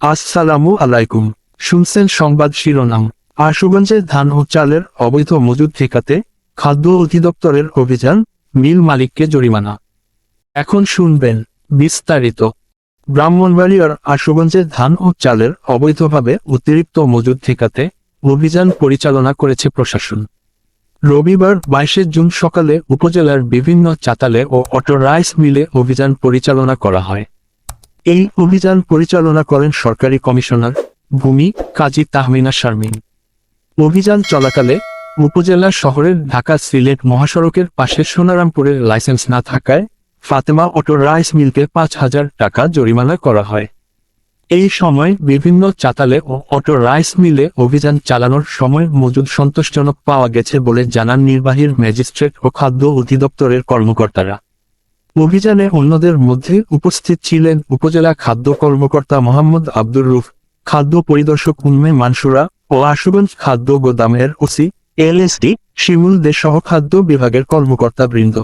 আসসালামু আলাইকুম। শুনছেন সংবাদ শিরোনাম। আশুগঞ্জে ধান ও চালের অবৈধ মজুদ ঠেকাতে খাদ্য অধিদপ্তরের অভিযান, মিল মালিককে জরিমানা। এখন শুনবেন বিস্তারিত। ব্রাহ্মণবাড়িয়ার আশুগঞ্জে ধান ও চালের অবৈধভাবে অতিরিক্ত মজুদ ঠেকাতে অভিযান পরিচালনা করেছে প্রশাসন। রবিবার বাইশে জুন সকালে উপজেলার বিভিন্ন চাতালে ও অটো রাইস মিলে অভিযান পরিচালনা করা হয়। এই অভিযান পরিচালনা করেন সরকারি কমিশনার ভূমি কাজী তাহমিনা শারমিন। অভিযান চলাকালে উপজেলা শহরের ঢাকা সিলেট মহাসড়কের পাশে সোনারামপুরের লাইসেন্স না থাকায় ফাতেমা অটো রাইস মিলকে পাঁচ হাজার টাকা জরিমানা করা হয়। এই সময় বিভিন্ন চাতালে ও অটো রাইস মিলে অভিযান চালানোর সময় মজুদ সন্তোষজনক পাওয়া গেছে বলে জানান নির্বাহীর ম্যাজিস্ট্রেট ও খাদ্য অধিদপ্তরের কর্মকর্তারা। অভিযানে অন্যদের মধ্যে উপস্থিত ছিলেন উপজেলা খাদ্য কর্মকর্তা মোহাম্মদ আব্দুর রুফ, খাদ্য পরিদর্শক উন্মে মানসুরা ও আশুগঞ্জ খাদ্য গোদামের ওসি, এলএসডি, শিমুল দে সহ খাদ্য বিভাগের কর্মকর্তা বৃন্দ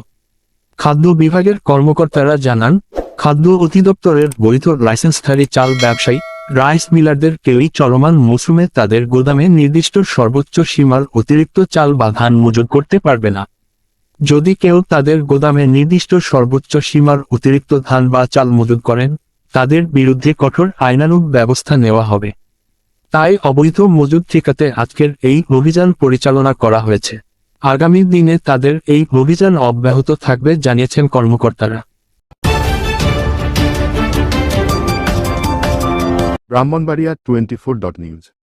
খাদ্য বিভাগের কর্মকর্তারা জানান, খাদ্য অধিদপ্তরের বৈধ লাইসেন্সধারী চাল ব্যবসায়ী, রাইস মিলারদের কেউই চলমান মৌসুমে তাদের গোদামে নির্দিষ্ট সর্বোচ্চ সীমার অতিরিক্ত চাল বা ধান মজুত করতে পারবে না। যদি কেউ তাদের গোদামে নির্দিষ্ট সর্বোচ্চ সীমার অতিরিক্ত ধান বা চাল মজুত করেন, তাদের বিরুদ্ধে কঠোর আইনানুগ ব্যবস্থা নেওয়া হবে। তাই অবৈধ মজুদ ঠেকাতে আজকের এই অভিযান পরিচালনা করা হয়েছে। আগামী দিনে তাদের এই অভিযান অব্যাহত থাকবে, জানিয়েছেন কর্মকর্তারা। Brahmanbaria twenty four dot news.